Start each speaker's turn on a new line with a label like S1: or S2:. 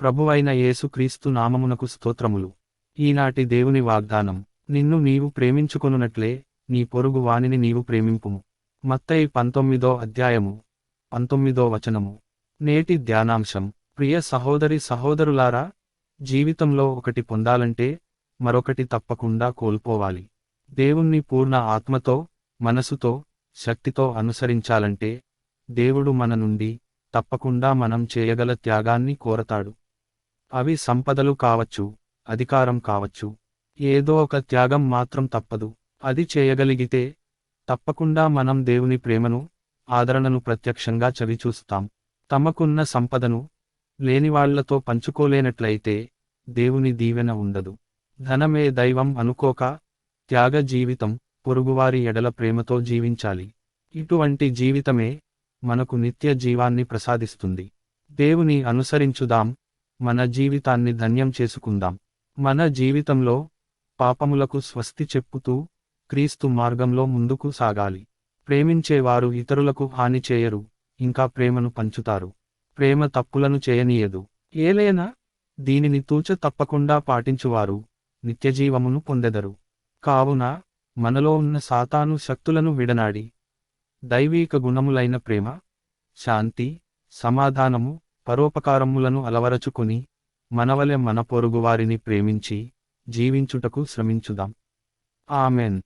S1: ప్రభువైన యేసుక్రీస్తు నామమునకు స్తోత్రములు. ఈనాటి దేవుని వాగ్దానం నిన్ను నీవు ప్రేమించుకొనునట్లే నీ పొరుగు వానిని నీవు ప్రేమింపుము. మత్తయి పంతొమ్మిదో అధ్యాయము పంతొమ్మిదో వచనము. నేటి ధ్యానాంశం ప్రియ సహోదరి సహోదరులారా జీవితంలో ఒకటి పొందాలంటే మరొకటి తప్పకుండా కోల్పోవాలి. దేవుణ్ణి పూర్ణ ఆత్మతో మనసుతో శక్తితో అనుసరించాలంటే దేవుడు మన నుండి తప్పకుండా మనం చేయగల త్యాగాన్ని కోరతాడు. అవి సంపదలు కావచ్చు అధికారం కావచ్చు ఏదో ఒక త్యాగం మాత్రం తప్పదు. అది చేయగలిగితే తప్పకుండా మనం దేవుని ప్రేమను ఆదరణను ప్రత్యక్షంగా చవిచూస్తాం. తమకున్న సంపదను లేనివాళ్ళతో పంచుకోలేనట్లయితే దేవుని దీవెన ఉండదు. ధనమే దైవం అనుకోక త్యాగ జీవితం పొరుగువారి ఎడల ప్రేమతో జీవించాలి. ఇటువంటి జీవితమే మనకు నిత్య జీవాన్ని ప్రసాదిస్తుంది. దేవుని అనుసరించుదాం మన జీవితాన్ని ధన్యం చేసుకుందాం. మన జీవితంలో పాపములకు స్వస్తి చెప్పుతూ క్రీస్తు మార్గంలో ముందుకు సాగాలి. ప్రేమించేవారు ఇతరులకు హాని చేయరు ఇంకా ప్రేమను పంచుతారు. ప్రేమ తప్పులను చేయనీయదు. ఏలైనా దీనిని తూచ తప్పకుండా పాటించువారు నిత్యజీవమును పొందెదరు. కావున మనలో ఉన్న సాతాను శక్తులను విడనాడి దైవీక గుణములైన ప్రేమ శాంతి సమాధానము పరోపకారములను అలవరచుకొని మనవలె మన పొరుగువారిని ప్రేమించి జీవించుటకు శ్రమించుదాం. ఆమెన్.